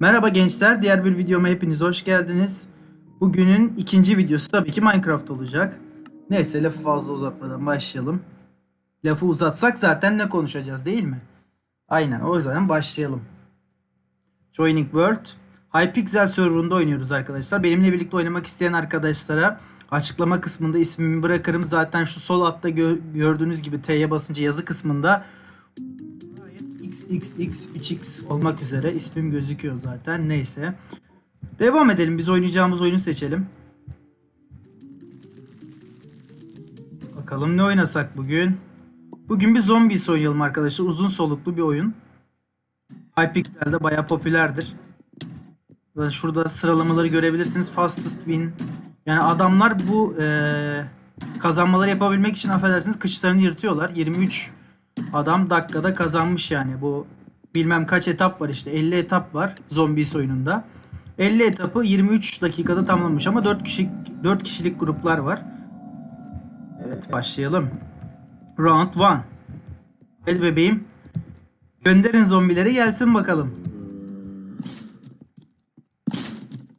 Merhaba gençler, diğer bir videoma hepiniz hoş geldiniz. Bugünün ikinci videosu tabii ki Minecraft olacak. Neyse lafı fazla uzatmadan başlayalım. Lafı uzatsak zaten ne konuşacağız değil mi? Aynen o yüzden başlayalım. Joining World. Hypixel serverında oynuyoruz arkadaşlar. Benimle birlikte oynamak isteyen arkadaşlara açıklama kısmında ismimi bırakırım. Zaten şu sol altta gö- gördüğünüz gibi T'ye basınca yazı kısmında XXX 3X olmak üzere ismim gözüküyor zaten. Neyse. Devam edelim. Biz oynayacağımız oyunu seçelim. Bakalım ne oynasak bugün. Bugün bir zombies oynayalım arkadaşlar. Uzun soluklu bir oyun. Hypixel'de bayağı popülerdir. Şurada sıralamaları görebilirsiniz. Fastest win. Yani adamlar bu eee, kazanmaları yapabilmek için affedersiniz kışlarını yırtıyorlar. 23 Adam dakikada kazanmış yani. Bu bilmem kaç etap var işte. 50 etap var Zombies oyununda. 50 etapı 23 dakikada tamamlamış ama 4 kişi 4 kişilik gruplar var. Evet başlayalım. Round 1. Hadi bebeğim. Gönderin zombileri gelsin bakalım.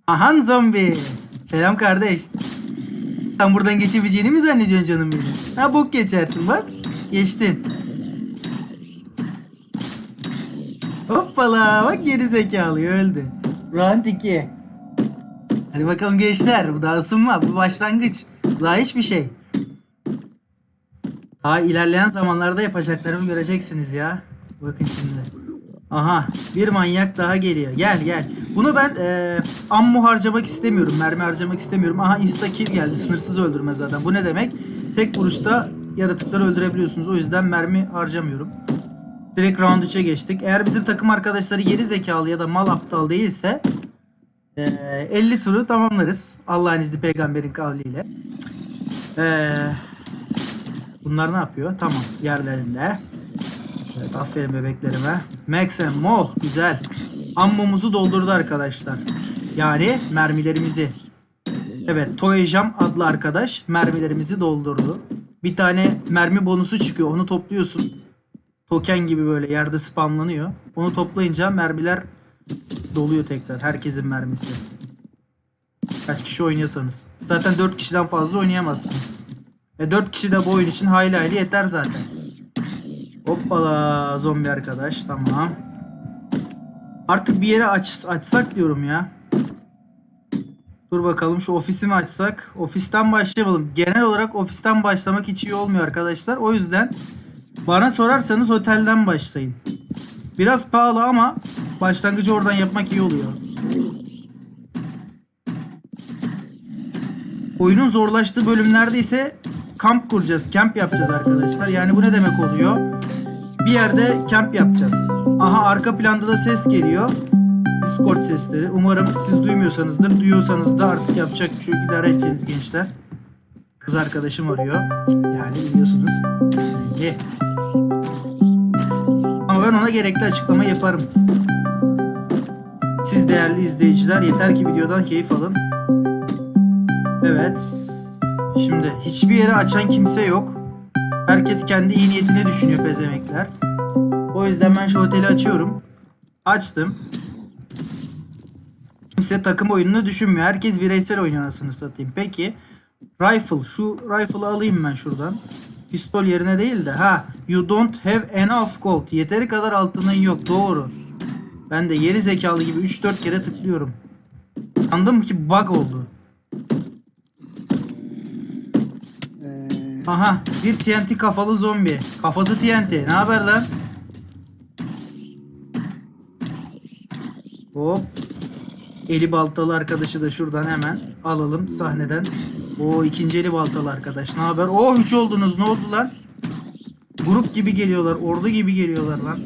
Ahan zombi. Selam kardeş. Sen buradan geçebileceğini mi zannediyorsun canım benim? Ha bok geçersin bak. Geçtin. Hoppala bak geri zekalı öldü. Round 2. Hadi bakalım gençler bu daha ısınma bu başlangıç. Daha hiçbir şey. Daha ilerleyen zamanlarda yapacaklarımı göreceksiniz ya. Bakın şimdi. Aha bir manyak daha geliyor. Gel gel. Bunu ben eee ammo harcamak istemiyorum. Mermi harcamak istemiyorum. Aha insta kill geldi. Sınırsız öldürme zaten. Bu ne demek? Tek vuruşta yaratıkları öldürebiliyorsunuz. O yüzden mermi harcamıyorum. Direkt round 3'e geçtik. Eğer bizim takım arkadaşları geri zekalı ya da mal aptal değilse eee 50 turu tamamlarız. Allah'ın izni peygamberin kavliyle. Eee bunlar ne yapıyor? Tamam yerlerinde. Evet aferin bebeklerime. Max and Mo güzel. Ammomuzu doldurdu arkadaşlar. Yani mermilerimizi. Evet Toy Jam adlı arkadaş mermilerimizi doldurdu. Bir tane mermi bonusu çıkıyor onu topluyorsun. Token gibi böyle yerde spamlanıyor. Onu toplayınca mermiler doluyor tekrar. Herkesin mermisi. Kaç kişi oynuyorsanız. Zaten 4 kişiden fazla oynayamazsınız. E 4 kişi de bu oyun için hayli hayli yeter zaten. Hoppala zombi arkadaş tamam. Artık bir yere aç, açsak diyorum ya. Dur bakalım şu ofisi mi açsak? Ofisten başlayalım. Genel olarak ofisten başlamak hiç iyi olmuyor arkadaşlar. O yüzden bana sorarsanız otelden başlayın. Biraz pahalı ama başlangıcı oradan yapmak iyi oluyor. Oyunun zorlaştığı bölümlerde ise kamp kuracağız. Kamp yapacağız arkadaşlar. Yani bu ne demek oluyor? Bir yerde kamp yapacağız. Aha arka planda da ses geliyor. Discord sesleri. Umarım siz duymuyorsanızdır. Duyuyorsanız da artık yapacak bir şey yok. İdare edeceğiz gençler. Kız arkadaşım arıyor. Yani biliyorsunuz. Belli. Ama ben ona gerekli açıklama yaparım. Siz değerli izleyiciler yeter ki videodan keyif alın. Evet. Şimdi hiçbir yere açan kimse yok. Herkes kendi iyi niyetine düşünüyor pezemekler. O yüzden ben şu oteli açıyorum. Açtım. Kimse takım oyununu düşünmüyor. Herkes bireysel oynuyor anasını satayım. Peki. Rifle. Şu rifle'ı alayım ben şuradan. Pistol yerine değil de. Ha. You don't have enough gold. Yeteri kadar altının yok. Doğru. Ben de geri zekalı gibi 3-4 kere tıklıyorum. Sandım ki bug oldu. Aha bir TNT kafalı zombi. Kafası TNT. Ne haber lan? Hop. Eli baltalı arkadaşı da şuradan hemen alalım sahneden. O ikinci eli baltalı arkadaş. Ne haber? Oh 3 oldunuz. Ne oldu lan? Grup gibi geliyorlar. Ordu gibi geliyorlar lan.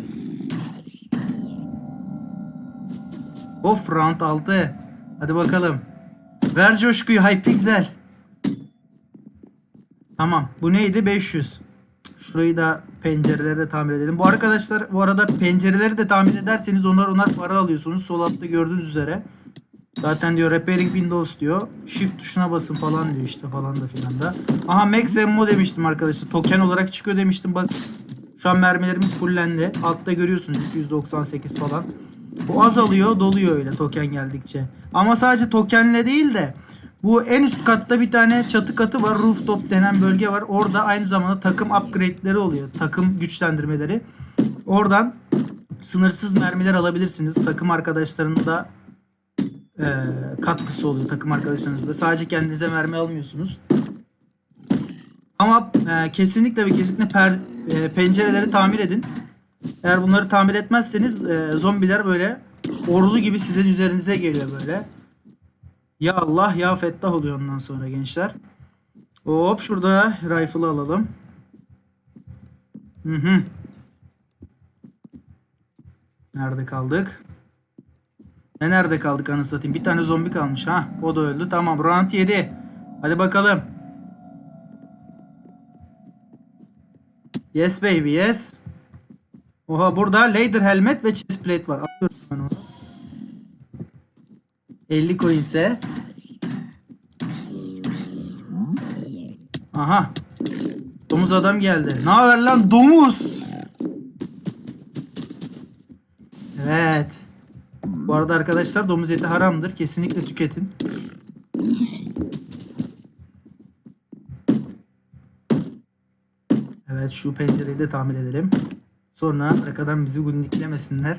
Of round 6. Hadi bakalım. Ver coşkuyu Hypixel. Tamam. Bu neydi? 500. Cık, Şurayı da pencereleri de tamir edelim. Bu arkadaşlar bu arada pencereleri de tamir ederseniz onlar onlar para alıyorsunuz. Sol altta gördüğünüz üzere. Zaten diyor repairing windows diyor. Shift tuşuna basın falan diyor işte falan da filan da. Aha max ammo demiştim arkadaşlar. Token olarak çıkıyor demiştim. Bak şu an mermilerimiz fullendi. Altta görüyorsunuz 298 falan. Bu azalıyor, doluyor öyle token geldikçe. Ama sadece tokenle değil de bu en üst katta bir tane çatı katı var. Rooftop denen bölge var. Orada aynı zamanda takım upgrade'leri oluyor. Takım güçlendirmeleri. Oradan sınırsız mermiler alabilirsiniz. Takım arkadaşlarının da e, katkısı oluyor takım arkadaşlarınızla. Sadece kendinize mermi almıyorsunuz. Ama e, kesinlikle ve kesinlikle per, e, pencereleri tamir edin. Eğer bunları tamir etmezseniz e, zombiler böyle ordu gibi sizin üzerinize geliyor böyle. Ya Allah ya Fettah oluyor ondan sonra gençler. Hop şurada rifle'ı alalım. Hı hı. Nerede kaldık? Ne nerede kaldık anasını satayım? Bir tane zombi kalmış ha. O da öldü. Tamam round 7. Hadi bakalım. Yes baby yes. Oha burada laser helmet ve chest plate var. Alıyorum ben onu. 50 coinse. Aha. Domuz adam geldi. Ne haber lan domuz? Evet. Bu arada arkadaşlar domuz eti haramdır. Kesinlikle tüketin. Evet şu pencereyi de tamir edelim. Sonra arkadan bizi gundiklemesinler.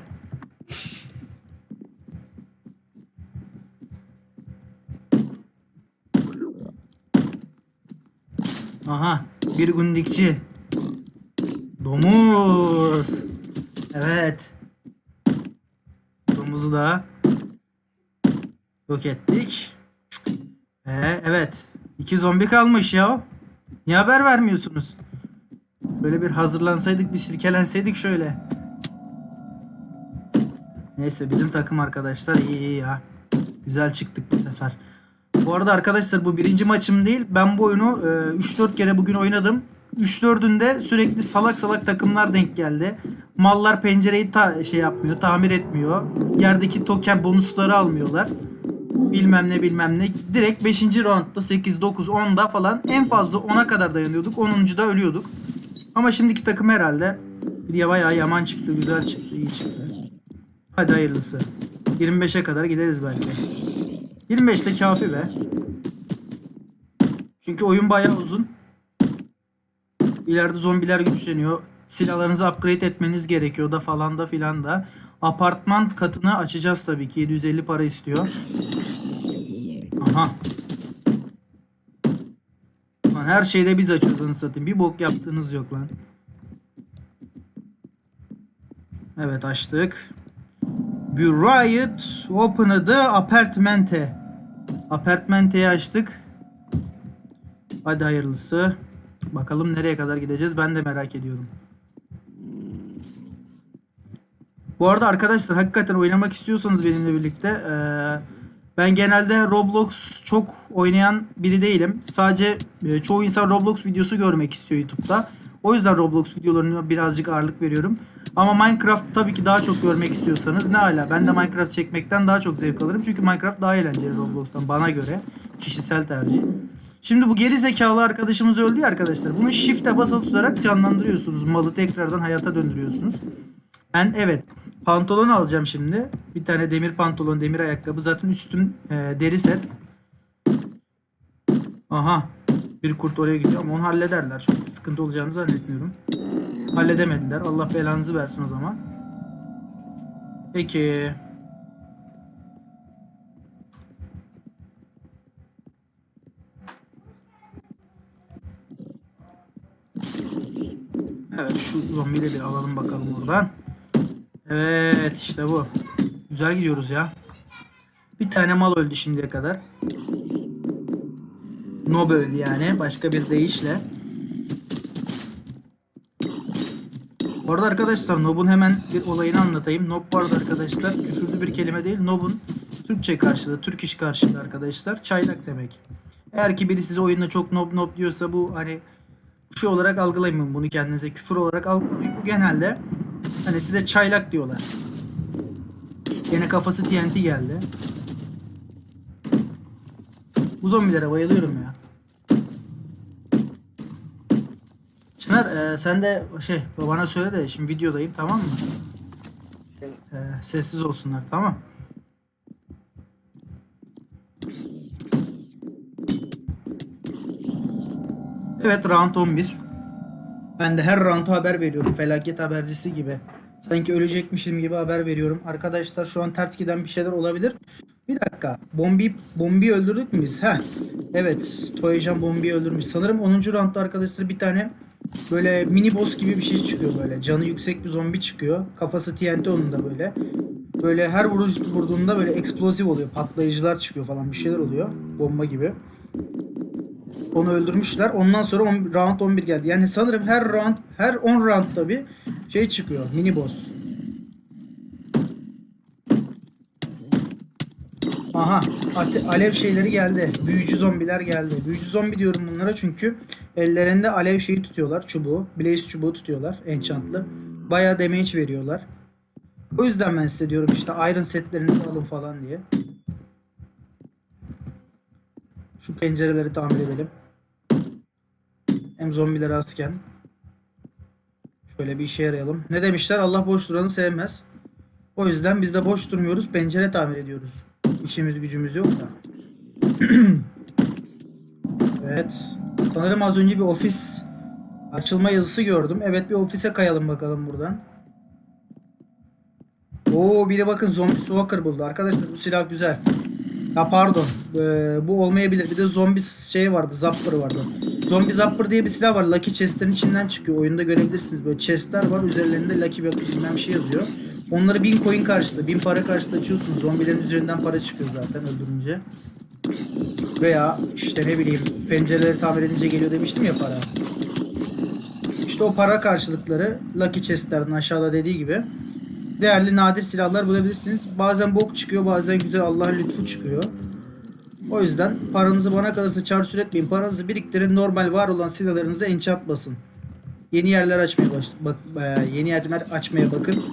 Aha bir gundikçi. Domuz. Evet. Domuzu da yok ettik. Ee, evet. İki zombi kalmış ya. Niye haber vermiyorsunuz? Böyle bir hazırlansaydık bir sirkelenseydik şöyle. Neyse bizim takım arkadaşlar iyi iyi ya. Güzel çıktık bu sefer. Bu arada arkadaşlar bu birinci maçım değil. Ben bu oyunu e, 3-4 kere bugün oynadım. 3-4'ünde sürekli salak salak takımlar denk geldi. Mallar pencereyi ta şey yapmıyor, tamir etmiyor. Yerdeki token bonusları almıyorlar. Bilmem ne bilmem ne. Direkt 5. roundda 8, 9, 10'da falan en fazla 10'a kadar dayanıyorduk. 10.da ölüyorduk. Ama şimdiki takım herhalde bir bayağı yaman çıktı, güzel çıktı, iyi çıktı. Hadi hayırlısı. 25'e kadar gideriz belki. 25 de kafi be. Çünkü oyun bayağı uzun. İleride zombiler güçleniyor. Silahlarınızı upgrade etmeniz gerekiyor da falan da filan da. Apartman katını açacağız tabii ki. 750 para istiyor. Aha. Lan her şeyde biz anasını satayım. Bir bok yaptığınız yok lan. Evet açtık. Riot opened the apartmente. Apartmente'yi açtık. Hadi hayırlısı. Bakalım nereye kadar gideceğiz ben de merak ediyorum. Bu arada arkadaşlar hakikaten oynamak istiyorsanız benimle birlikte eee, ben genelde Roblox çok oynayan biri değilim. Sadece e, çoğu insan Roblox videosu görmek istiyor YouTube'da. O yüzden Roblox videolarına birazcık ağırlık veriyorum. Ama Minecraft tabii ki daha çok görmek istiyorsanız ne hala. Ben de Minecraft çekmekten daha çok zevk alırım. Çünkü Minecraft daha eğlenceli Roblox'tan bana göre. Kişisel tercih. Şimdi bu geri zekalı arkadaşımız öldü ya arkadaşlar. Bunu shift'e basılı tutarak canlandırıyorsunuz. Malı tekrardan hayata döndürüyorsunuz. Ben evet pantolon alacağım şimdi. Bir tane demir pantolon, demir ayakkabı. Zaten üstüm e, deri set. Aha. Bir kurt oraya gidiyor ama onu hallederler. Çok sıkıntı olacağını zannetmiyorum. Halledemediler. Allah belanızı versin o zaman. Peki. Evet şu zombileri alalım bakalım buradan. Evet işte bu. Güzel gidiyoruz ya. Bir tane mal öldü şimdiye kadar. Nob öldü yani. Başka bir deyişle. Bu arada arkadaşlar Nob'un hemen bir olayını anlatayım. Nob bu arada arkadaşlar küfürlü bir kelime değil. Nob'un Türkçe karşılığı, Türk iş karşılığı arkadaşlar. Çaylak demek. Eğer ki biri size oyunda çok nob nob diyorsa bu hani şey olarak algılamayın bunu kendinize. Küfür olarak algılamayın. Bu genelde hani size çaylak diyorlar. Gene kafası TNT geldi. Bu zombilere bayılıyorum ya. Çınar e, sen de şey babana söyle de şimdi videodayım tamam mı? Ee, sessiz olsunlar tamam. Evet round 11. Ben de her round'a haber veriyorum. Felaket habercisi gibi. Sanki ölecekmişim gibi haber veriyorum. Arkadaşlar şu an ters giden bir şeyler olabilir. Bir dakika. Bombi Bombi öldürdük mü biz? Heh. Evet. Toyjan Bombi'yi öldürmüş. Sanırım 10. roundda arkadaşlar bir tane böyle mini boss gibi bir şey çıkıyor böyle. Canı yüksek bir zombi çıkıyor. Kafası TNT onun da böyle. Böyle her vuruş vurduğunda böyle eksplozif oluyor. Patlayıcılar çıkıyor falan bir şeyler oluyor. Bomba gibi. Onu öldürmüşler. Ondan sonra on, round 11 geldi. Yani sanırım her round her 10 roundda bir şey çıkıyor. Mini boss. Aha, ate- alev şeyleri geldi. Büyücü zombiler geldi. Büyücü zombi diyorum bunlara çünkü ellerinde alev şeyi tutuyorlar. Çubuğu. Blaze çubuğu tutuyorlar. Enchantlı. Bayağı damage veriyorlar. O yüzden ben size diyorum işte iron setlerinizi alın falan diye. Şu pencereleri tamir edelim. Hem zombileri azken. Şöyle bir işe yarayalım. Ne demişler? Allah boş duranı sevmez. O yüzden biz de boş durmuyoruz. Pencere tamir ediyoruz. İşimiz gücümüz yok da. evet. Sanırım az önce bir ofis açılma yazısı gördüm. Evet bir ofise kayalım bakalım buradan. Oo biri bakın zombi stalker buldu. Arkadaşlar bu silah güzel. Ya pardon. Ee, bu olmayabilir. Bir de zombi şey vardı. Zapper vardı. Zombi Zapper diye bir silah var. Lucky chest'lerin içinden çıkıyor. Oyunda görebilirsiniz. Böyle chest'ler var. Üzerlerinde Lucky bir bilmem bir şey yazıyor. Onları 1000 coin karşılığı, 1000 para karşılığı açıyorsunuz. Zombilerin üzerinden para çıkıyor zaten öldürünce. Veya işte ne bileyim pencereleri tamir edince geliyor demiştim ya para. İşte o para karşılıkları Lucky chest'lerden aşağıda dediği gibi değerli nadir silahlar bulabilirsiniz. Bazen bok çıkıyor, bazen güzel Allah'ın lütfu çıkıyor. O yüzden paranızı bana kalırsa çarçur etmeyin. Paranızı biriktirin. Normal var olan silahlarınızı enchant basın. Yeni yerler açmaya baş bak e, yeni yerler açmaya bakın.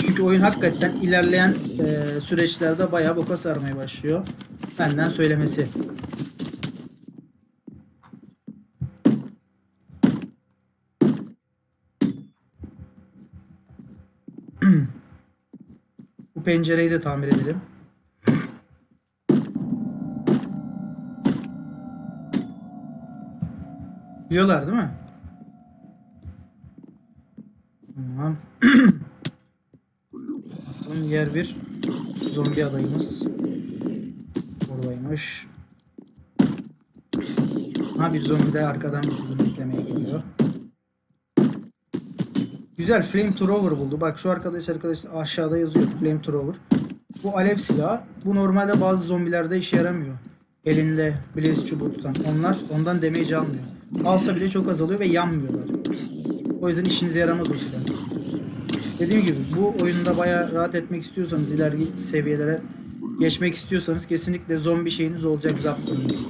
Çünkü oyun hakikaten ilerleyen e, süreçlerde bayağı boka sarmaya başlıyor. Benden söylemesi. Bu pencereyi de tamir edelim. Diyorlar değil mi? Tamam. Bakalım yer bir zombi adayımız. Buradaymış. Ha bir zombi de arkadan bizi gülüklemeye geliyor. Güzel flamethrower buldu. Bak şu arkadaş arkadaş aşağıda yazıyor flamethrower. Bu alev silahı. Bu normalde bazı zombilerde işe yaramıyor. Elinde blaze çubuğu tutan. Onlar ondan damage almıyor. Alsa bile çok azalıyor ve yanmıyorlar. O yüzden işinize yaramaz o silah. Dediğim gibi bu oyunda bayağı rahat etmek istiyorsanız ileriki seviyelere geçmek istiyorsanız kesinlikle zombi şeyiniz olacak zaptınız.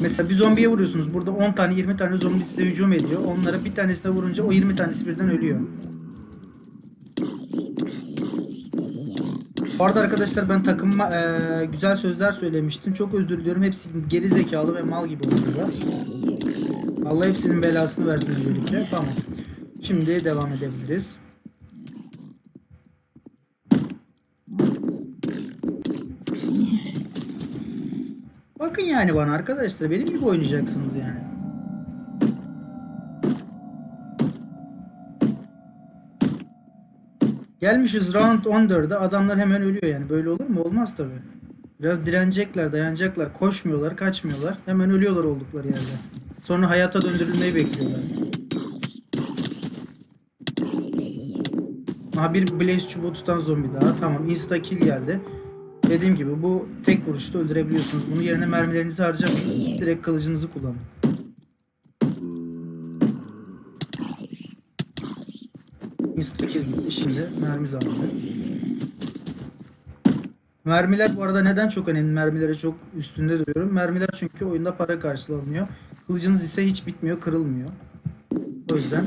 Mesela bir zombiye vuruyorsunuz. Burada 10 tane 20 tane zombi size hücum ediyor. Onlara bir tanesine vurunca o 20 tanesi birden ölüyor. Bu arada arkadaşlar ben takımıma eee, güzel sözler söylemiştim. Çok özür diliyorum. Hepsi geri zekalı ve mal gibi oluyorlar. Allah hepsinin belasını versin öncelikle. Tamam. Şimdi devam edebiliriz. Bakın yani bana arkadaşlar benim gibi oynayacaksınız yani. Gelmişiz round 14'e adamlar hemen ölüyor yani. Böyle olur mu? Olmaz tabi. Biraz direnecekler, dayanacaklar. Koşmuyorlar, kaçmıyorlar. Hemen ölüyorlar oldukları yerde. Sonra hayata döndürülmeyi bekliyorlar. Aha bir blaze çubuğu tutan zombi daha. Tamam insta kill geldi. Dediğim gibi bu tek vuruşta öldürebiliyorsunuz. Bunun yerine mermilerinizi harcamayın. Direkt kılıcınızı kullanın. Insta kill gitti. Şimdi mermi zamanı. Mermiler bu arada neden çok önemli? Mermilere çok üstünde duruyorum. Mermiler çünkü oyunda para karşılığı alınıyor. Kılıcınız ise hiç bitmiyor, kırılmıyor. O yüzden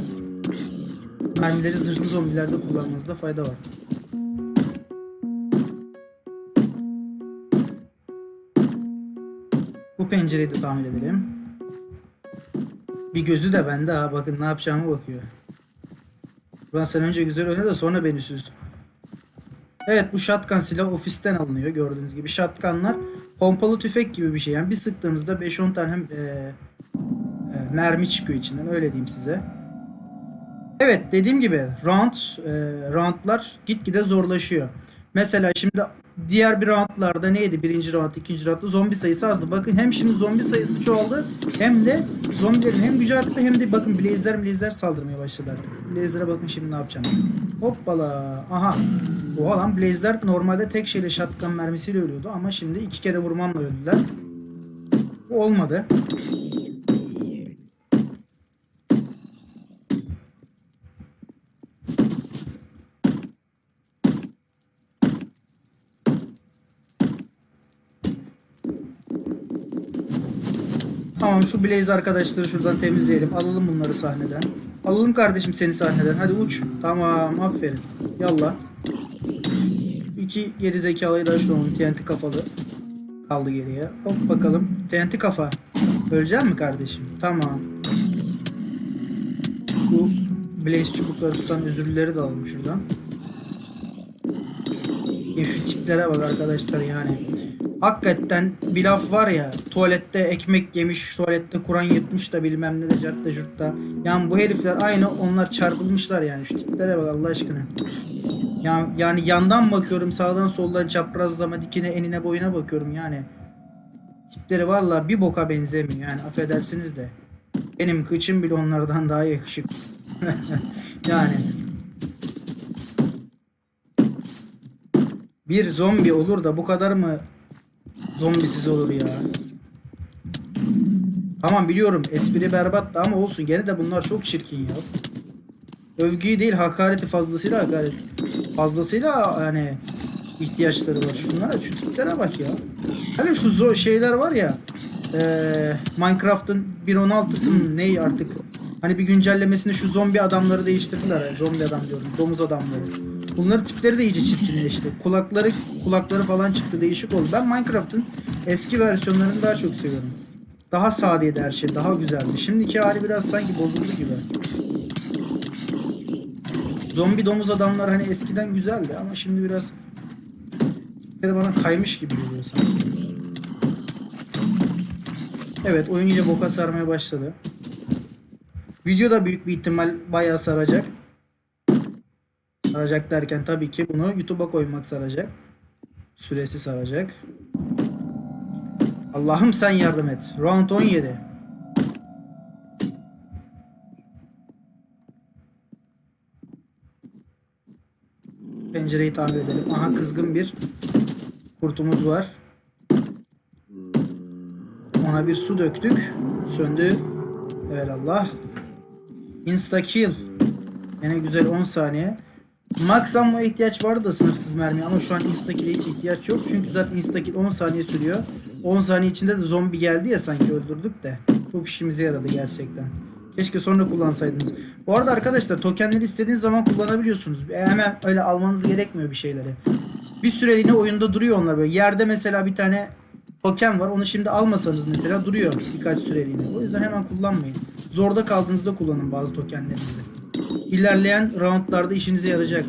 mermileri zırhlı zombilerde kullanmanızda fayda var. Bu pencereyi de tamir edelim. Bir gözü de bende ha. Bakın ne yapacağımı bakıyor. Ulan sen önce güzel oyna da sonra beni süz. Evet bu shotgun silah ofisten alınıyor gördüğünüz gibi. Shotgunlar pompalı tüfek gibi bir şey. Yani bir sıktığınızda 5-10 tane e, mermi çıkıyor içinden öyle diyeyim size. Evet dediğim gibi round e, roundlar gitgide zorlaşıyor. Mesela şimdi diğer bir roundlarda neydi? Birinci round, ikinci roundda zombi sayısı azdı. Bakın hem şimdi zombi sayısı çoğaldı hem de zombilerin hem gücü arttı hem de bakın blazer blazer saldırmaya başladı artık. Blazer'a bakın şimdi ne yapacağım. Hoppala. Aha. Oha lan Blazer normalde tek şeyle shotgun mermisiyle ölüyordu ama şimdi iki kere vurmamla öldüler. Bu olmadı. Tamam şu Blaze arkadaşları şuradan temizleyelim. Alalım bunları sahneden. Alalım kardeşim seni sahneden. Hadi uç. Tamam aferin. Yallah. İki geri zekalıyı da şu an TNT kafalı. Kaldı geriye. Hop bakalım. TNT kafa. Ölecek mi kardeşim? Tamam. Bu Blaze çubukları tutan özürlüleri de alalım şuradan. Ya şu tiplere bak arkadaşlar yani. Hakikaten bir laf var ya tuvalette ekmek yemiş, tuvalette Kur'an yırtmış da bilmem ne de cartta curtta. Yani bu herifler aynı onlar çarpılmışlar yani şu tiplere bak Allah aşkına. Ya, yani yandan bakıyorum sağdan soldan çaprazlama dikine enine boyuna bakıyorum yani. Tipleri valla bir boka benzemiyor yani affedersiniz de. Benim kıçım bile onlardan daha yakışıklı. yani. Bir zombi olur da bu kadar mı zombisiz olur ya? Tamam biliyorum espri berbat da ama olsun gene de bunlar çok çirkin ya. Övgüyü değil hakareti fazlasıyla hakaret. Fazlasıyla yani ihtiyaçları var. Şunlara şu tiplere bak ya. Hani şu zo şeyler var ya eee, Minecraft'ın 1.16'sının neyi artık hani bir güncellemesinde şu zombi adamları değiştirdiler. Yani zombi adam diyorum. Domuz adamları. Bunların tipleri de iyice çirkinleşti. Kulakları kulakları falan çıktı değişik oldu. Ben Minecraft'ın eski versiyonlarını daha çok seviyorum. Daha sadeydi her şey. Daha güzeldi. Şimdiki hali biraz sanki bozuldu gibi. Zombi domuz adamlar hani eskiden güzeldi ama şimdi biraz tipleri bana kaymış gibi geliyor sanki. Evet oyun iyice boka sarmaya başladı. Video da büyük bir ihtimal bayağı saracak. Saracak derken tabii ki bunu YouTube'a koymak saracak. Süresi saracak. Allah'ım sen yardım et. Round 17. Pencereyi tamir edelim. Aha kızgın bir kurtumuz var. Ona bir su döktük. Söndü. Evet Allah. Insta kill. Yine güzel 10 saniye. Max ammo ihtiyaç vardı da sınırsız mermi ama şu an insta kill'e hiç ihtiyaç yok. Çünkü zaten insta kill 10 saniye sürüyor. 10 saniye içinde de zombi geldi ya sanki öldürdük de. Çok işimize yaradı gerçekten. Keşke sonra kullansaydınız. Bu arada arkadaşlar tokenleri istediğiniz zaman kullanabiliyorsunuz. E, Hemen öyle almanız gerekmiyor bir şeyleri. Bir süreliğine oyunda duruyor onlar böyle. Yerde mesela bir tane token var. Onu şimdi almasanız mesela duruyor birkaç süreliğine. O yüzden hemen kullanmayın. Zorda kaldığınızda kullanın bazı tokenlerinizi. İlerleyen roundlarda işinize yarayacak.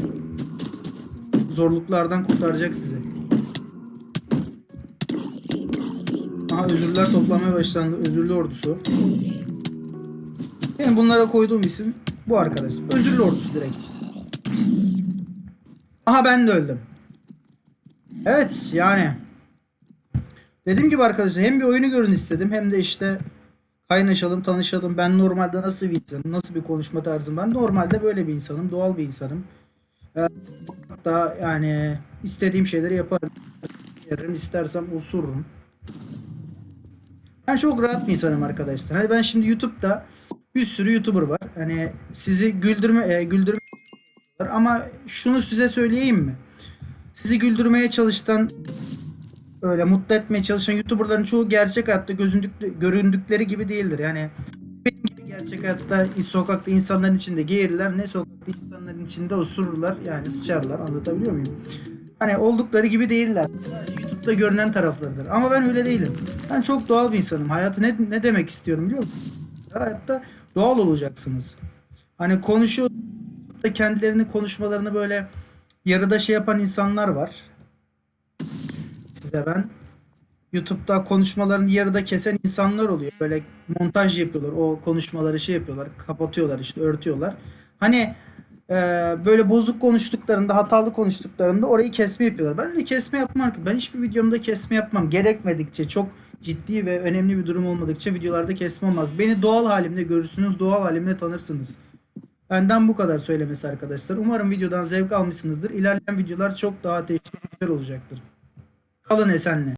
Zorluklardan kurtaracak sizi. Aha özürler toplamaya başlandı. Özürlü ordusu. Benim bunlara koyduğum isim bu arkadaş. Özürlü ordusu direkt. Aha ben de öldüm. Evet yani. Dediğim gibi arkadaşlar hem bir oyunu görün istedim hem de işte kaynaşalım, tanışalım. Ben normalde nasıl bir insanım, nasıl bir konuşma tarzım var. Normalde böyle bir insanım, doğal bir insanım. Ee, Hatta yani istediğim şeyleri yaparım. Veririm, istersem osururum. Ben çok rahat bir insanım arkadaşlar. Hani ben şimdi YouTube'da bir sürü YouTuber var. Hani sizi güldürme e, güldürme ama şunu size söyleyeyim mi? Sizi güldürmeye çalışan öyle mutlu etmeye çalışan YouTuber'ların çoğu gerçek hayatta gözündük, göründükleri gibi değildir. Yani benim gibi gerçek hayatta sokakta insanların içinde geğirler ne sokakta insanların içinde osururlar yani sıçarlar anlatabiliyor muyum? Hani oldukları gibi değiller. YouTube'da görünen taraflarıdır. Ama ben öyle değilim. Ben çok doğal bir insanım. Hayatı ne, ne demek istiyorum biliyor musun? Hayatta doğal olacaksınız. Hani konuşuyor YouTube'da kendilerinin konuşmalarını böyle yarıda şey yapan insanlar var. Size ben. YouTube'da konuşmalarını yarıda kesen insanlar oluyor. Böyle montaj yapıyorlar. O konuşmaları şey yapıyorlar. Kapatıyorlar işte örtüyorlar. Hani e, böyle bozuk konuştuklarında, hatalı konuştuklarında orayı kesme yapıyorlar. Ben öyle kesme yapmam ki. Ben hiçbir videomda kesme yapmam. Gerekmedikçe çok ciddi ve önemli bir durum olmadıkça videolarda kesme olmaz. Beni doğal halimde görürsünüz, doğal halimde tanırsınız. Benden bu kadar söylemesi arkadaşlar. Umarım videodan zevk almışsınızdır. İlerleyen videolar çok daha güzel olacaktır. Kalın esenle.